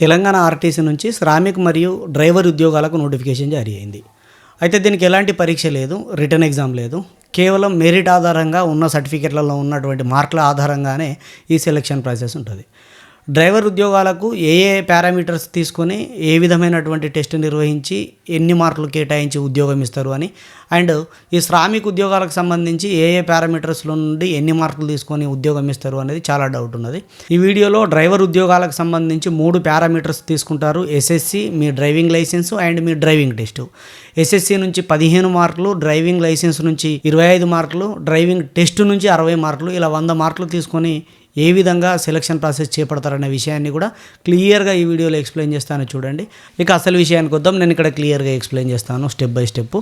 Telangana RTC నుంచి శ్రామిక్ మరియు driver ఉద్యోగాలకు నోటిఫికేషన్ జారీ అయింది. అయితే దీనికి ఎలాంటి పరీక్ష లేదు రిటర్న్ ఎగ్జామ్ లేదు. కేవలం మెరిట్ ఆధారంగా ఉన్న సర్టిఫికెట్లలో ఉన్నటువంటి మార్కుల ఆధారంగానే ఈ సెలక్షన్ ప్రాసెస్ ఉంటుంది. డ్రైవర్ ఉద్యోగాలకు ఏ ఏ పారామీటర్స్ తీసుకొని ఏ విధమైనటువంటి టెస్ట్ నిర్వహించి ఎన్ని మార్కులు కేటాయించి ఉద్యోగం ఇస్తారు అని. అండ్ ఈ శ్రామిక ఉద్యోగాలకు సంబంధించి ఏ ఏ పారామీటర్స్లో నుండి ఎన్ని మార్కులు తీసుకొని ఉద్యోగం ఇస్తారు అనేది చాలా డౌట్ ఉన్నది. ఈ వీడియోలో డ్రైవర్ ఉద్యోగాలకు సంబంధించి మూడు పారామీటర్స్ తీసుకుంటారు. ఎస్ఎస్సి మీ డ్రైవింగ్ లైసెన్స్ అండ్ మీ డ్రైవింగ్ టెస్ట్. ఎస్ఎస్సి నుంచి పదిహేను మార్కులు డ్రైవింగ్ లైసెన్స్ నుంచి ఇరవై ఐదు మార్కులు డ్రైవింగ్ టెస్ట్ నుంచి అరవై మార్కులు ఇలా వంద మార్కులు తీసుకొని ఏ విధంగా సెలక్షన్ ప్రాసెస్ చేపడతారనే విషయాన్ని కూడా క్లియర్గా ఈ వీడియోలో ఎక్స్ప్లెయిన్ చేస్తాను చూడండి. ఇక అసలు విషయానికి వద్దాం నేను ఇక్కడ క్లియర్గా ఎక్స్ప్లెయిన్ చేస్తాను స్టెప్ బై స్టెప్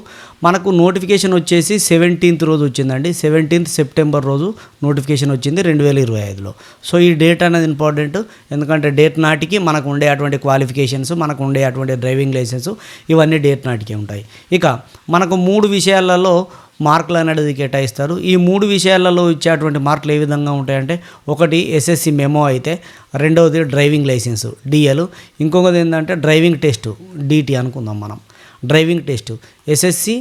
మనకు నోటిఫికేషన్ వచ్చేసి సెవెంటీన్త్ రోజు వచ్చిందండి. సెవెంటీన్త్ సెప్టెంబర్ రోజు నోటిఫికేషన్ వచ్చింది రెండు వేల ఇరవై ఐదులో. సో ఈ డేట్ అనేది ఇంపార్టెంట్ ఎందుకంటే డేట్ నాటికి మనకు ఉండే అటువంటి క్వాలిఫికేషన్స్ మనకు ఉండే అటువంటి డ్రైవింగ్ లైసెన్స్ ఇవన్నీ డేట్ నాటికి ఉంటాయి. ఇక మనకు మూడు విషయాలలో మార్కులు అనేది కేటాయిస్తారు. ఈ మూడు విషయాలలో ఇచ్చేటువంటి మార్కులు ఏ విధంగా ఉంటాయంటే ఒకటి ఎస్ఎస్సి మెమో అయితే రెండవది డ్రైవింగ్ లైసెన్స్ డిఎల్. ఇంకొకది ఏంటంటే డ్రైవింగ్ టెస్ట్ డిటి అనుకుందాం మనం. డ్రైవింగ్ టెస్ట్ ఎస్ఎస్సి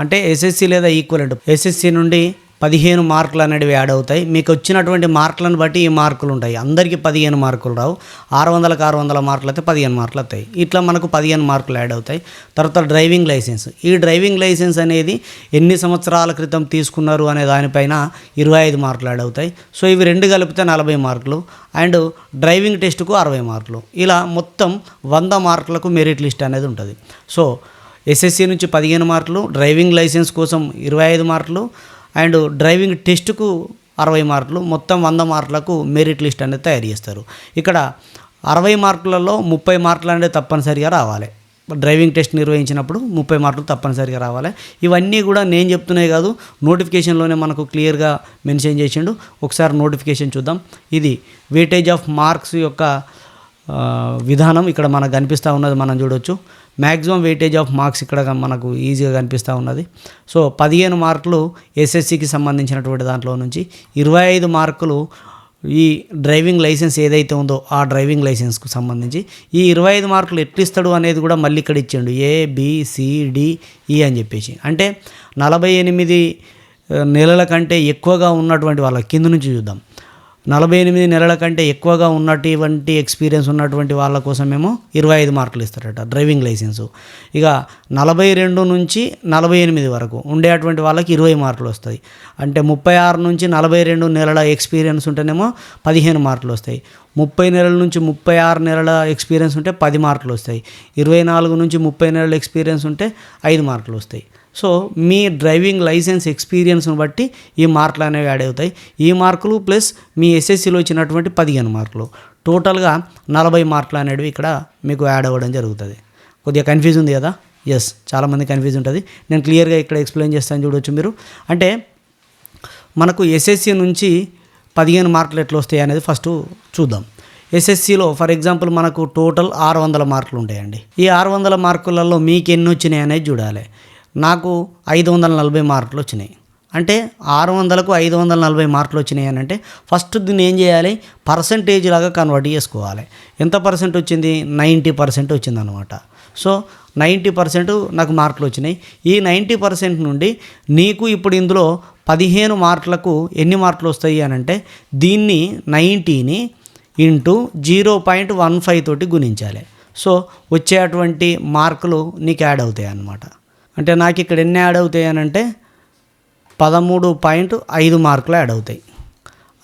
అంటే ఎస్ఎస్సి లేదా ఈక్వలెంట్. ఎస్ఎస్సి నుండి పదిహేను మార్కులు అనేవి యాడ్ అవుతాయి. మీకు వచ్చినటువంటి మార్కులను బట్టి ఈ మార్కులు ఉంటాయి. అందరికీ పదిహేను మార్కులు రావు. ఆరు వందలకు ఆరు వందల మార్కులు అయితే పదిహేను మార్కులు అవుతాయి ఇట్లా మనకు పదిహేను మార్కులు యాడ్ అవుతాయి. తర్వాత డ్రైవింగ్ లైసెన్స్. ఈ డ్రైవింగ్ లైసెన్స్ అనేది ఎన్ని సంవత్సరాల క్రితం తీసుకున్నారు అనే దానిపైన ఇరవై ఐదు మార్కులు యాడ్ అవుతాయి. సో ఇవి రెండు కలిపితే నలభై మార్కులు. అండ్ డ్రైవింగ్ టెస్ట్కు అరవై మార్కులు. ఇలా మొత్తం వంద మార్కులకు మెరిట్ లిస్ట్ అనేది ఉంటుంది. సో ఎస్ఎస్సి నుంచి పదిహేను మార్కులు డ్రైవింగ్ లైసెన్స్ కోసం ఇరవై ఐదు మార్కులు అండ్ డ్రైవింగ్ టెస్ట్కు అరవై మార్కులు మొత్తం వంద మార్కులకు మెరిట్ లిస్ట్ అనేది తయారు చేస్తారు. ఇక్కడ అరవై మార్కులలో ముప్పై మార్కులు అనేది తప్పనిసరిగా రావాలి. డ్రైవింగ్ టెస్ట్ నిర్వహించినప్పుడు ముప్పై మార్కులు తప్పనిసరిగా రావాలి. ఇవన్నీ కూడా నేను చెప్తున్నాయి కాదు నోటిఫికేషన్లోనే మనకు క్లియర్గా మెన్షన్ చేసిండు. ఒకసారి నోటిఫికేషన్ చూద్దాం. ఇది వెయిటేజ్ ఆఫ్ మార్క్స్ యొక్క విధానం ఇక్కడ మనకు కనిపిస్తూ ఉన్నది మనం చూడొచ్చు. మ్యాక్సిమం వెయిటేజ్ ఆఫ్ మార్క్స్ ఇక్కడ మనకు ఈజీగా కనిపిస్తూ ఉన్నది. సో పదిహేను మార్కులు ఎస్ఎస్సికి సంబంధించినటువంటి దాంట్లో నుంచి ఇరవై ఐదు మార్కులు ఈ డ్రైవింగ్ లైసెన్స్ ఏదైతే ఉందో ఆ డ్రైవింగ్ లైసెన్స్కు సంబంధించి ఈ ఇరవై ఐదు మార్కులు ఎట్లిస్తాడు అనేది కూడా మళ్ళీ ఇక్కడ ఇచ్చిండు. ఏ బి అని చెప్పేసి. అంటే నలభై ఎనిమిది నెలల కంటే ఎక్కువగా ఉన్నటువంటి వాళ్ళ కింద నుంచి చూద్దాం. నలభై ఎనిమిది నెలల కంటే ఎక్కువగా ఉన్నటువంటి ఎక్స్పీరియన్స్ ఉన్నటువంటి వాళ్ళ కోసమేమో ఇరవై ఐదు మార్కులు ఇస్తారట డ్రైవింగ్ లైసెన్సు. ఇక నలభై రెండు నుంచి నలభై ఎనిమిది వరకు ఉండేటువంటి వాళ్ళకి ఇరవై మార్కులు వస్తాయి. అంటే ముప్పై ఆరు నుంచి నలభై రెండు నెలల ఎక్స్పీరియన్స్ ఉంటేనేమో పదిహేను మార్కులు వస్తాయి. ముప్పై నెలల నుంచి ముప్పై ఆరు నెలల ఎక్స్పీరియన్స్ ఉంటే పది మార్కులు వస్తాయి. ఇరవై నాలుగు నుంచి ముప్పై నెలల ఎక్స్పీరియన్స్ ఉంటే ఐదు మార్కులు వస్తాయి. సో మీ డ్రైవింగ్ లైసెన్స్ ఎక్స్పీరియన్స్ను బట్టి ఈ మార్కులు అనేవి యాడ్ అవుతాయి. ఈ మార్కులు ప్లస్ మీ ఎస్ఎస్సిలో వచ్చినటువంటి పదిహేను మార్కులు. టోటల్గా నలభై మార్కులు అనేవి ఇక్కడ మీకు యాడ్ అవ్వడం జరుగుతుంది. కొద్దిగా కన్ఫ్యూజ్ ఉంది కదా? ఎస్ చాలామంది కన్ఫ్యూజ్ ఉంటుంది. నేను క్లియర్గా ఇక్కడ ఎక్స్ప్లెయిన్ చేస్తాను చూడొచ్చు మీరు. అంటే మనకు ఎస్ఎస్సి నుంచి పదిహేను మార్కులు ఎట్లా వస్తాయి అనేది ఫస్ట్ చూద్దాం. ఎస్ఎస్సిలో ఫర్ ఎగ్జాంపుల్ మనకు టోటల్ ఆరు వందల మార్కులు ఉంటాయండి. ఈ ఆరు వందల మార్కులలో మీకు ఎన్ని వచ్చినాయి అనేది చూడాలి. నాకు ఐదు వందల నలభై మార్కులు వచ్చినాయి. అంటే ఆరు వందలకు ఐదు వందల నలభై మార్కులు వచ్చినాయి అని అంటే ఫస్ట్ దీన్ని ఏం చేయాలి? పర్సంటేజ్ లాగా కన్వర్ట్ చేసుకోవాలి. ఎంత పర్సెంట్ వచ్చింది? నైంటీ పర్సెంట్ వచ్చిందనమాట. సో నైంటీ పర్సెంట్ నాకు మార్కులు వచ్చినాయి. ఈ నైంటీ పర్సెంట్ నుండి నీకు ఇప్పుడు ఇందులో పదిహేను మార్కులకు ఎన్ని మార్కులు వస్తాయి అని అంటే దీన్ని నైంటీని into zero point one five తోటి గుణించాలి. సో వచ్చేటువంటి మార్కులు నీకు యాడ్ అవుతాయి అన్నమాట. అంటే నాకు ఇక్కడ ఎన్ని యాడ్ అవుతాయి అని అంటే పదమూడు పాయింట్ ఐదు మార్కులు యాడ్ అవుతాయి.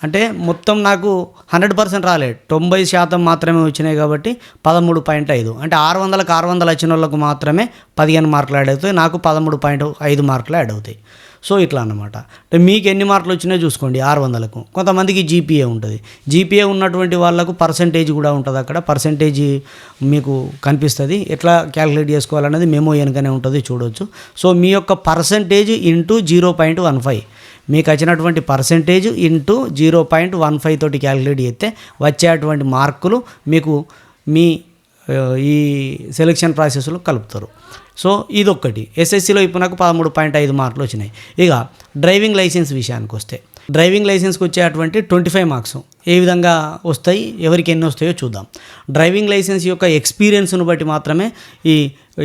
అంటే మొత్తం నాకు హండ్రెడ్ పర్సెంట్ రాలేదు. తొంభై శాతం మాత్రమే వచ్చినాయి కాబట్టి పదమూడు పాయింట్ ఐదు. అంటే ఆరు వందలకు ఆరు వందలు వచ్చిన వాళ్ళకు మాత్రమే పదిహేను మార్కులు యాడ్ అవుతాయి. నాకు పదమూడు పాయింట్ ఐదు మార్కులు యాడ్ అవుతాయి. సో ఇట్లా అన్నమాట. అంటే మీకు ఎన్ని మార్కులు వచ్చినాయో చూసుకోండి ఆరు వందలకు. కొంతమందికి జీపీఏ ఉంటుంది. జీపీఏ ఉన్నటువంటి వాళ్ళకు పర్సంటేజ్ కూడా ఉంటుంది అక్కడ. పర్సంటేజ్ మీకు కనిపిస్తుంది. ఎట్లా క్యాలిక్యులేట్ చేసుకోవాలనేది మెమో వెనుకనే ఉంటుంది చూడవచ్చు సో మీ యొక్క percentage into zero point one five మీకు వచ్చినటువంటి percentage into zero point one five తోటి క్యాలిక్యులేట్ చేస్తే వచ్చేటువంటి మార్కులు మీకు మీ ఈ సెలెక్షన్ ప్రాసెస్లో కలుపుతారు. సో ఇదొక్కటి. ఎస్ఎస్సిలో ఇప్పుడు నాకు పదమూడు పాయింట్ ఐదు మార్కులు వచ్చినాయి. ఇక డ్రైవింగ్ లైసెన్స్ విషయానికి వస్తే డ్రైవింగ్ లైసెన్స్కి వచ్చేటువంటి ట్వంటీ ఫైవ్ మార్క్స్ ఏ విధంగా వస్తాయి ఎవరికి ఎన్ని వస్తాయో చూద్దాం. డ్రైవింగ్ లైసెన్స్ యొక్క ఎక్స్పీరియన్స్ను బట్టి మాత్రమే ఈ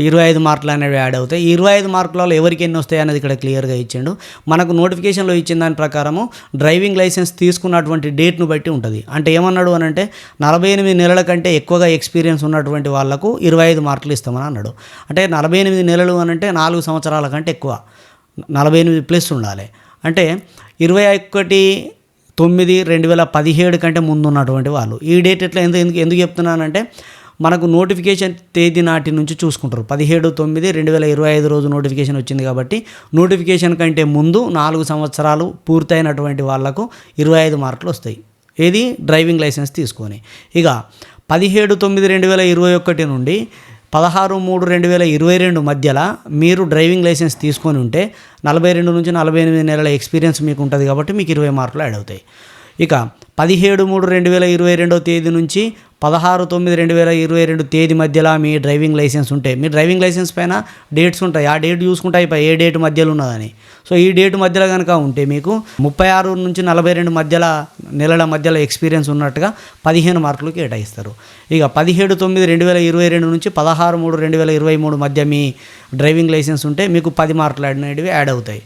ఇరవై ఐదు మార్కులు అనేవి యాడ్ అవుతాయి. ఇరవై ఐదు మార్కులలో ఎవరికి ఎన్ని వస్తాయి అనేది ఇక్కడ క్లియర్గా ఇచ్చిండు. మనకు నోటిఫికేషన్లో ఇచ్చిన దాని ప్రకారము డ్రైవింగ్ లైసెన్స్ తీసుకున్నటువంటి డేట్ను బట్టి ఉంటుంది. అంటే ఏమన్నాడు అని అంటే నలభై ఎనిమిది నెలల కంటే ఎక్కువగా ఎక్స్పీరియన్స్ ఉన్నటువంటి వాళ్ళకు ఇరవై ఐదు మార్కులు ఇస్తామని అన్నాడు. అంటే నలభై ఎనిమిది నెలలు అని అంటే నాలుగు సంవత్సరాల కంటే ఎక్కువ. నలభై ఎనిమిది ప్లస్ ఉండాలి. అంటే ఇరవై ఒకటి తొమ్మిది రెండు వేల పదిహేడు కంటే ముందు ఉన్నటువంటి వాళ్ళు. ఈ డేట్ ఎట్లా ఎందుకు ఎందుకు ఎందుకు చెప్తున్నానంటే మనకు నోటిఫికేషన్ తేదీ నాటి నుంచి చూసుకుంటారు. పదిహేడు తొమ్మిది రెండు వేల ఇరవై ఐదు రోజు నోటిఫికేషన్ వచ్చింది కాబట్టి నోటిఫికేషన్ కంటే ముందు నాలుగు సంవత్సరాలు పూర్తయినటువంటి వాళ్ళకు ఇరవై ఐదు మార్కులు వస్తాయి. ఏది? డ్రైవింగ్ లైసెన్స్ తీసుకొని. ఇక పదిహేడు తొమ్మిది రెండు వేల ఇరవై ఒకటి నుండి పదహారు మూడు రెండు వేల ఇరవై రెండు మధ్యలో మీరు డ్రైవింగ్ లైసెన్స్ తీసుకొని ఉంటే నలభై రెండు నుంచి నలభై ఎనిమిది నెలల ఎక్స్పీరియన్స్ మీకు ఉంటుంది కాబట్టి మీకు ఇరవై మార్కులు యాడ్ అవుతాయి. ఇక పదిహేడు మూడు రెండు వేల ఇరవై రెండవ తేదీ నుంచి పదహారు తొమ్మిది రెండు వేల ఇరవై రెండు తేదీ మధ్యలో మీ డ్రైవింగ్ లైసెన్స్ ఉంటే మీ డ్రైవింగ్ లైసెన్స్ పైన డేట్స్ ఉంటాయి. ఆ డేట్ చూసుకుంటే అయిపోయి ఏ డేట్ మధ్యలో ఉన్నదని. సో ఈ డేట్ మధ్యలో కనుక ఉంటే మీకు ముప్పై ఆరు నుంచి నలభై రెండు మధ్యలో నెలల మధ్యలో ఎక్స్పీరియన్స్ ఉన్నట్టుగా పదిహేను మార్కులు కేటాయిస్తారు. ఇక పదిహేడు తొమ్మిది రెండు వేల ఇరవై రెండు నుంచి పదహారు మూడు రెండు వేల ఇరవై మూడు మధ్య మీ డ్రైవింగ్ లైసెన్స్ ఉంటే మీకు పది మార్కులు అనేటివి యాడ్ అవుతాయి.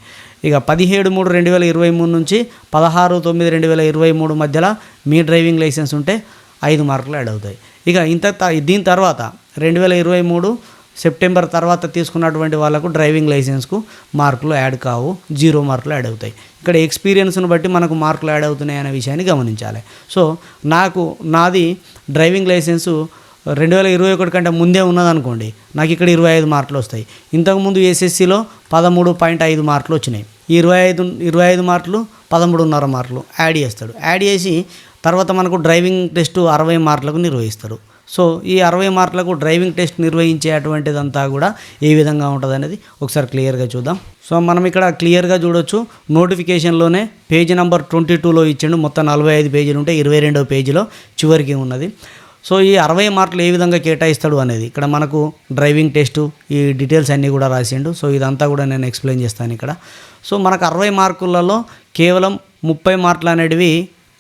ఇక పదిహేడు మూడు రెండు వేల ఇరవై మూడు నుంచి పదహారు తొమ్మిది రెండు వేల ఇరవై మూడు మధ్యలో మీ డ్రైవింగ్ లైసెన్స్ ఉంటే ఐదు మార్కులు యాడ్ అవుతాయి. ఇక ఇంత త- దీని తర్వాత రెండు వేల ఇరవై మూడు సెప్టెంబర్ తర్వాత తీసుకున్నటువంటి వాళ్ళకు డ్రైవింగ్ లైసెన్స్కు మార్కులు యాడ్ కావు జీరో మార్కులు యాడ్ అవుతాయి. ఇక్కడ ఎక్స్పీరియన్స్ను బట్టి మనకు మార్కులు యాడ్ అవుతున్నాయి అనే విషయాన్ని గమనించాలి. సో నాకు నాది డ్రైవింగ్ లైసెన్సు రెండు వేల ఇరవై ఒకటి కంటే ముందే ఉన్నదనుకోండి నాకు ఇక్కడ ఇరవై ఐదు మార్కులు వస్తాయి. ఇంతకుముందు ఎస్ఎస్సిలో పదమూడు పాయింట్ ఐదు మార్కులు వచ్చినాయి. ఇరవై ఐదు ఇరవై ఐదు మార్కులు పదమూడున్నర మార్కులు యాడ్ చేస్తాడు. యాడ్ చేసి తర్వాత మనకు డ్రైవింగ్ టెస్ట్ అరవై మార్కులకు నిర్వహిస్తారు. సో ఈ అరవై మార్కులకు డ్రైవింగ్ టెస్ట్ నిర్వహించేటువంటిదంతా కూడా ఏ విధంగా ఉంటుంది అనేది ఒకసారి క్లియర్గా చూద్దాం. సో మనం ఇక్కడ క్లియర్గా చూడొచ్చు. నోటిఫికేషన్లోనే పేజీ నెంబర్ ట్వంటీ టూలో ఇచ్చిండు. మొత్తం నలభై ఐదు పేజీలు ఉంటే ఇరవై రెండవ పేజీలో చివరికి ఉన్నది. సో ఈ అరవై మార్కులు ఏ విధంగా కేటాయిస్తాడు అనేది ఇక్కడ మనకు డ్రైవింగ్ టెస్టు ఈ డీటెయిల్స్ అన్నీ కూడా రాసిండు. సో ఇదంతా కూడా నేను ఎక్స్ప్లెయిన్ చేస్తాను ఇక్కడ. సో మనకు అరవై మార్కులలో కేవలం ముప్పై మార్కులు అనేటివి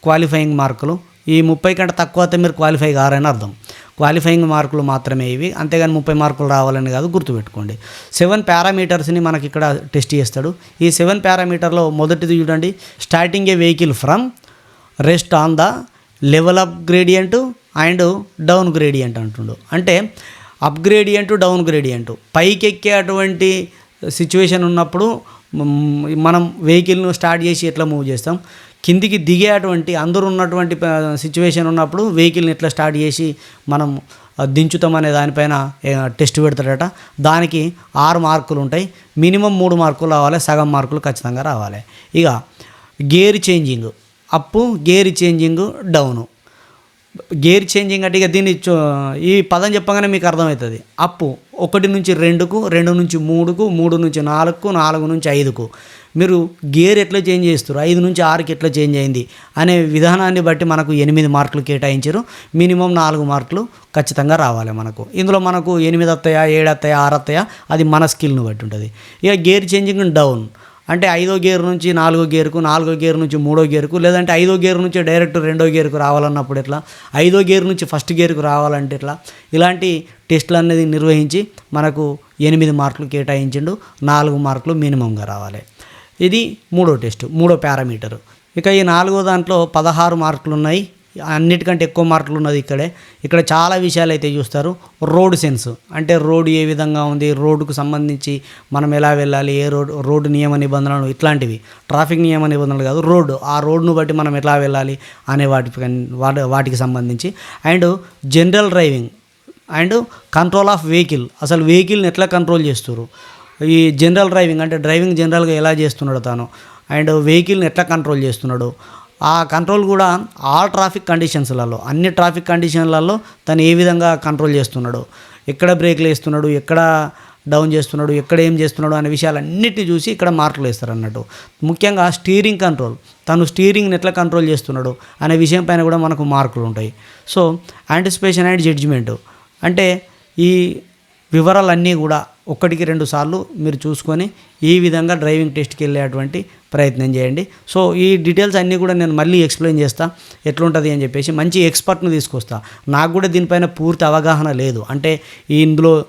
క్వాలిఫైయింగ్ మార్కులు. ఈ ముప్పై కంటే తక్కువ అయితే మీరు క్వాలిఫై కారని అర్థం. క్వాలిఫైయింగ్ మార్కులు మాత్రమే ఇవి. అంతేగాని ముప్పై మార్కులు రావాలని కాదు గుర్తుపెట్టుకోండి. సెవెన్ పారామీటర్స్ని మనకి ఇక్కడ టెస్ట్ చేస్తాడు. ఈ సెవెన్ పారామీటర్లో మొదటిది చూడండి. Starting a vehicle from rest on the level up gradient and down gradient అంటుండు. అంటే అప్ గ్రేడియంట్ డౌన్ గ్రేడియంట్. పైకి ఎక్కేటువంటి సిచ్యువేషన్ ఉన్నప్పుడు మనం వెహికల్ను స్టార్ట్ చేసి ఎట్లా మూవ్ చేస్తాం? కిందికి దిగేటువంటి అందరూ ఉన్నటువంటి సిచ్యువేషన్ ఉన్నప్పుడు వెహికల్ని ఇట్లా స్టార్ట్ చేసి మనం దించుతామనే దించుతాం అనే దానిపైన టెస్ట్ పెడతాడట. దానికి ఆరు మార్కులు ఉంటాయి. మినిమం మూడు మార్కులు రావాలి. సగం మార్కులు ఖచ్చితంగా రావాలి. ఇక gear changing up gear changing down gear changing అంటే ఇక దీన్ని ఈ పదం చెప్పగానే మీకు అర్థమవుతుంది. అప్పు ఒకటి నుంచి రెండుకు రెండు నుంచి మూడుకు మూడు నుంచి నాలుగుకు నాలుగు నుంచి ఐదుకు. మీరు గేర్ ఎట్లా చేంజ్ చేస్తారు ఐదు నుంచి ఆరుకి ఎట్లా చేంజ్ అయింది? అనే విధానాన్ని బట్టి మనకు ఎనిమిది మార్కులు కేటాయించారు. మినిమం నాలుగు మార్కులు ఖచ్చితంగా రావాలి మనకు. ఇందులో మనకు ఎనిమిది వస్తాయా ఏడు వస్తాయా ఆరు వస్తాయా అది మన స్కిల్ను బట్టి ఉంటుంది. ఇక గేర్ చేంజింగ్ డౌన్. అంటే ఐదో గేర్ నుంచి నాలుగో గేర్కు నాలుగో గేర్ నుంచి మూడో గేర్కు లేదంటే ఐదో గేర్ నుంచి డైరెక్ట్ రెండో గేర్కు రావాలన్నప్పుడు ఎట్లా? ఐదో గేర్ నుంచి ఫస్ట్ గేర్కు రావాలంటే ఎట్లా? ఇలాంటి టెస్టులు అనేది నిర్వహించి మనకు ఎనిమిది మార్కులు కేటాయించిండు నాలుగు మార్కులు మినిమంగా రావాలి. ఇది మూడో టెస్ట్ మూడో పారామీటరు. ఇక ఈ నాలుగో దాంట్లో పదహారు మార్కులు ఉన్నాయి అన్నిటికంటే ఎక్కువ మార్కులు ఉన్నది ఇక్కడే. ఇక్కడ చాలా విషయాలు అయితే చూస్తారు. Road sense. అంటే రోడ్డు ఏ విధంగా ఉంది? రోడ్డుకు సంబంధించి మనం ఎలా వెళ్ళాలి? ఏ రోడ్ రోడ్డు నియమ నిబంధనలు ఇట్లాంటివి. ట్రాఫిక్ నియమ నిబంధనలు కాదు రోడ్డు ఆ రోడ్డును బట్టి మనం ఎలా వెళ్ళాలి అనే వాటి వాటి వాటికి సంబంధించి. And general driving. And control of vehicle. అసలు వెహికల్ని ఎట్లా కంట్రోల్ చేస్తారు ఈ జనరల్ డ్రైవింగ్ అంటే డ్రైవింగ్ జనరల్గా ఎలా చేస్తున్నాడు తాను. అండ్ వెహికల్ని ఎట్లా కంట్రోల్ చేస్తున్నాడు? ఆ కంట్రోల్ కూడా ఆల్ ట్రాఫిక్ కండిషన్స్లలో అన్ని ట్రాఫిక్ కండిషన్లలో తను ఏ విధంగా కంట్రోల్ చేస్తున్నాడు ఎక్కడ బ్రేక్లు వేస్తున్నాడు ఎక్కడ డౌన్ చేస్తున్నాడు ఎక్కడ ఏం చేస్తున్నాడు అనే విషయాలన్నిటిని చూసి ఇక్కడ మార్కులు వేస్తారు అన్నట్టు ముఖ్యంగా స్టీరింగ్ కంట్రోల్ తను స్టీరింగ్ని ఎట్లా కంట్రోల్ చేస్తున్నాడు అనే విషయం పైన కూడా మనకు మార్కులు ఉంటాయి. సో యాంటిసిపేషన్ అండ్ జడ్జిమెంట్ అంటే ఈ వివరాలన్నీ కూడా ఒకటికి రెండు సార్లు మీరు చూసుకొని ఈ విధంగా డ్రైవింగ్ టెస్ట్కి వెళ్ళేటువంటి ప్రయత్నం చేయండి. సో ఈ డీటెయిల్స్ అన్నీ కూడా నేను మళ్ళీ ఎక్స్ప్లెయిన్ చేస్తా. ఎట్లుంటుంది అని చెప్పేసి మంచి ఎక్స్పర్ట్ను తీసుకొస్తా. నాకు కూడా దీనిపైన పూర్తి అవగాహన లేదు. అంటే ఈ ఇందులో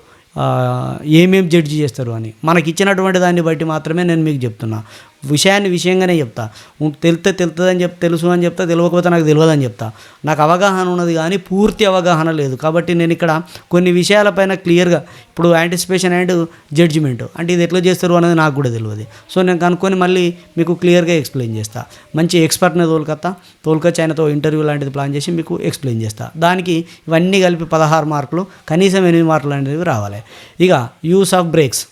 ఏమేమి ఏమేం జడ్జి చేస్తారు అని. మనకి ఇచ్చినటువంటి దాన్ని బట్టి మాత్రమే నేను మీకు చెప్తున్నా. విషయాన్ని విషయంగానే చెప్తా. తెలితే తెలుతుందని చెప్ తెలుసు అని చెప్తా తెలియకపోతే నాకు తెలియదు అని చెప్తా. నాకు అవగాహన ఉన్నది కానీ పూర్తి అవగాహన లేదు. కాబట్టి నేను ఇక్కడ కొన్ని విషయాలపైన క్లియర్గా ఇప్పుడు యాంటిసిపేషన్ అండ్ జడ్జిమెంట్ అంటే ఇది ఎట్లా చేస్తారు అనేది నాకు కూడా తెలియదు. సో నేను కనుక్కొని మళ్ళీ మీకు క్లియర్గా ఎక్స్ప్లెయిన్ చేస్తా. మంచి ఎక్స్పర్ట్ని తోలుకొత్తా. తోలుకొచ్చి ఆయనతో ఇంటర్వ్యూ లాంటిది ప్లాన్ చేసి మీకు ఎక్స్ప్లెయిన్ చేస్తా. దానికి ఇవన్నీ కలిపి పదహారు మార్కులు కనీసం ఎనిమిది మార్కులు అనేవి రావాలి. ఇక యూస్ ఆఫ్ బ్రేక్స్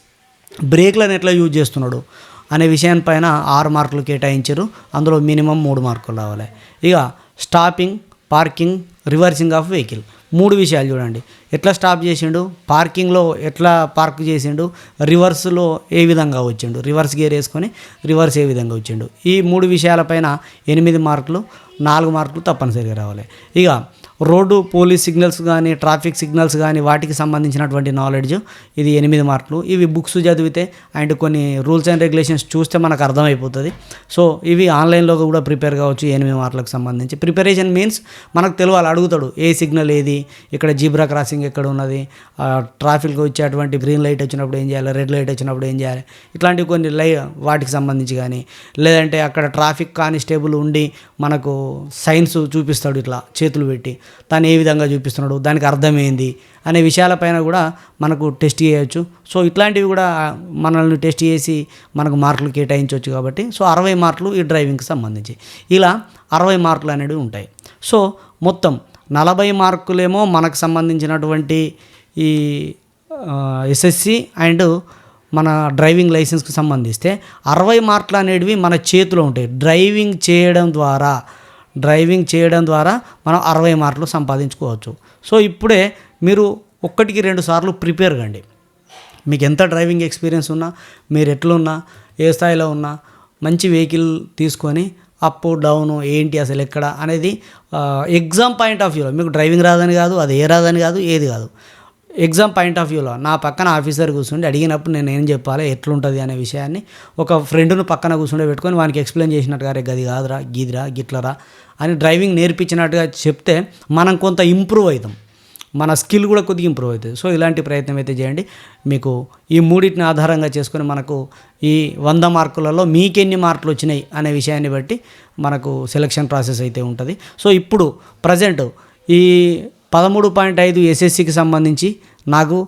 బ్రేక్లను ఎట్లా యూజ్ చేస్తున్నాడు? అనే విషయానిపైన ఆరు మార్కులు కేటాయించారు. అందులో మినిమం మూడు మార్కులు రావాలి. ఇక stopping parking reversing of vehicle మూడు విషయాలు చూడండి. ఎట్లా స్టాప్ చేసిండు? పార్కింగ్లో ఎట్లా పార్క్ చేసిండు? రివర్స్లో ఏ విధంగా వచ్చిండు? రివర్స్ గేర్ వేసుకొని రివర్స్ ఏ విధంగా వచ్చిండు? ఈ మూడు విషయాలపైన ఎనిమిది మార్కులు నాలుగు మార్కులు తప్పనిసరిగా రావాలి. ఇక రోడ్డు పోలీస్ సిగ్నల్స్ కానీ ట్రాఫిక్ సిగ్నల్స్ కానీ వాటికి సంబంధించినటువంటి నాలెడ్జ్ ఇది ఎనిమిది మార్కులు. ఇవి బుక్స్ చదివితే అండ్ కొన్ని రూల్స్ అండ్ రెగ్యులేషన్స్ చూస్తే మనకు అర్థమైపోతుంది. సో ఇవి ఆన్లైన్లో కూడా ప్రిపేర్ కావచ్చు ఎనిమిది మార్కులకు సంబంధించి. ప్రిపరేషన్ మీన్స్ మనకు తెలియాలి అడుగుతాడు ఏ సిగ్నల్ ఏది ఇక్కడ జీబ్రా క్రాసింగ్ ఎక్కడ ఉన్నది ట్రాఫిక్కి వచ్చేటువంటి గ్రీన్ లైట్ వచ్చినప్పుడు ఏం చేయాలి రెడ్ లైట్ వచ్చినప్పుడు ఏం చేయాలి ఇట్లాంటివి కొన్ని లై వాటికి సంబంధించి కానీ లేదంటే అక్కడ ట్రాఫిక్ కానిస్టేబుల్ ఉండి మనకు సైన్స్ చూపిస్తాడు ఇట్లా చేతులు పెట్టి. తను ఏ విధంగా చూపిస్తున్నాడు దానికి అర్థం అనే విషయాలపైన కూడా మనకు టెస్ట్ చేయవచ్చు సో ఇట్లాంటివి కూడా మనల్ని టెస్ట్ చేసి మనకు మార్కులు కేటాయించవచ్చు కాబట్టి సో అరవై మార్కులు ఈ డ్రైవింగ్కి సంబంధించి. ఇలా అరవై మార్కులు అనేవి ఉంటాయి. సో మొత్తం నలభై మార్కులేమో మనకు సంబంధించినటువంటి ఈ ఎస్ఎస్సి అండ్ మన డ్రైవింగ్ లైసెన్స్కి సంబంధిస్తే అరవై మార్కులు అనేటివి మన చేతిలో ఉంటాయి. డ్రైవింగ్ చేయడం ద్వారా డ్రైవింగ్ చేయడం ద్వారా మనం అరవై మార్కులు సంపాదించుకోవచ్చు. సో ఇప్పుడే మీరు ఒక్కటికి రెండు సార్లు ప్రిపేర్ కండి. మీకు ఎంత డ్రైవింగ్ ఎక్స్పీరియన్స్ ఉన్నా మీరు ఎట్లున్నా ఏ స్థాయిలో ఉన్నా మంచి వెహికల్ తీసుకొని అప్ డౌన్ ఏంటి అసలు ఎక్కడ అనేది ఎగ్జామ్ పాయింట్ ఆఫ్ వ్యూలో మీకు డ్రైవింగ్ రాదని కాదు అది ఏ రాదని కాదు ఏది కాదు. ఎగ్జామ్ పాయింట్ ఆఫ్ వ్యూలో నా పక్కన ఆఫీసర్ కూర్చుండి అడిగినప్పుడు నేను ఏం చెప్పాలి ఎట్లుంటుంది అనే విషయాన్ని ఒక ఫ్రెండ్ను పక్కన కూర్చుండే పెట్టుకొని వానికి ఎక్స్ప్లెయిన్ చేసినట్టుగా రే గది కాదురా గీదిరా గిట్లరా అని డ్రైవింగ్ నేర్పించినట్టుగా చెప్తే మనం కొంత ఇంప్రూవ్ అవుతాం. మన స్కిల్ కూడా కొద్దిగా ఇంప్రూవ్ అవుతుంది. సో ఇలాంటి ప్రయత్నం అయితే చేయండి. మీకు ఈ మూడింటిని ఆధారంగా చేసుకొని మనకు ఈ వంద మార్కులలో మీకెన్ని మార్కులు వచ్చినాయి అనే విషయాన్ని బట్టి మనకు సెలక్షన్ ప్రాసెస్ అయితే ఉంటుంది. సో ఇప్పుడు ప్రజెంట్ ఈ పదమూడు పాయింట్ ఐదు ఎస్ఎస్సికి సంబంధించి నాకు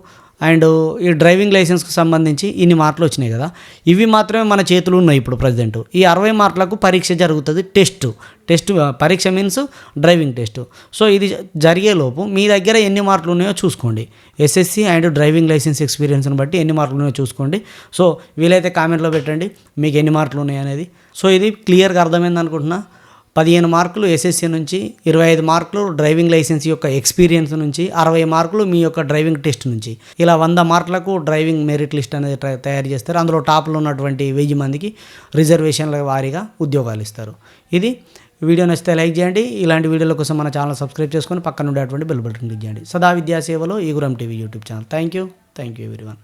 అండ్ ఈ డ్రైవింగ్ లైసెన్స్కి సంబంధించి ఇన్ని మార్కులు వచ్చినాయి కదా. ఇవి మాత్రమే మన చేతులు ఉన్నాయి ఇప్పుడు ప్రజెంట్. ఈ అరవై మార్కులకు పరీక్ష జరుగుతుంది టెస్ట్. టెస్ట్ పరీక్ష మీన్స్ డ్రైవింగ్ టెస్ట్. సో ఇది జరిగేలోపు మీ దగ్గర ఎన్ని మార్కులు ఉన్నాయో చూసుకోండి. ఎస్ఎస్సి అండ్ డ్రైవింగ్ లైసెన్స్ ఎక్స్పీరియన్స్ని బట్టి ఎన్ని మార్కులు ఉన్నాయో చూసుకోండి. సో వీలైతే కామెంట్లో పెట్టండి మీకు ఎన్ని మార్కులు ఉన్నాయి అనేది. సో ఇది క్లియర్గా అర్థమైంది అనుకుంటున్నా. పదిహేను మార్కులు ఎస్ఎస్సి నుంచి ఇరవై ఐదు మార్కులు డ్రైవింగ్ లైసెన్స్ యొక్క ఎక్స్పీరియన్స్ నుంచి అరవై మార్కులు మీ యొక్క డ్రైవింగ్ టెస్ట్ నుంచి. ఇలా వంద మార్కులకు డ్రైవింగ్ మెరిట్ లిస్ట్ అనేది తయారు చేస్తారు. అందులో టాప్లో ఉన్నటువంటి వెయ్యి మందికి రిజర్వేషన్ల వారీగా ఉద్యోగాలు ఇస్తారు. ఇది వీడియో నచ్చితే లైక్ చేయండి. ఇలాంటి వీడియోల కోసం మన ఛానల్ సబ్స్క్రైబ్ చేసుకొని పక్కన ఉండేటువంటి బెల్ బటన్ క్లిక్ చేయండి. సదా విద్యా సేవలో Eguram TV YouTube channel. Thank you thank you everyone.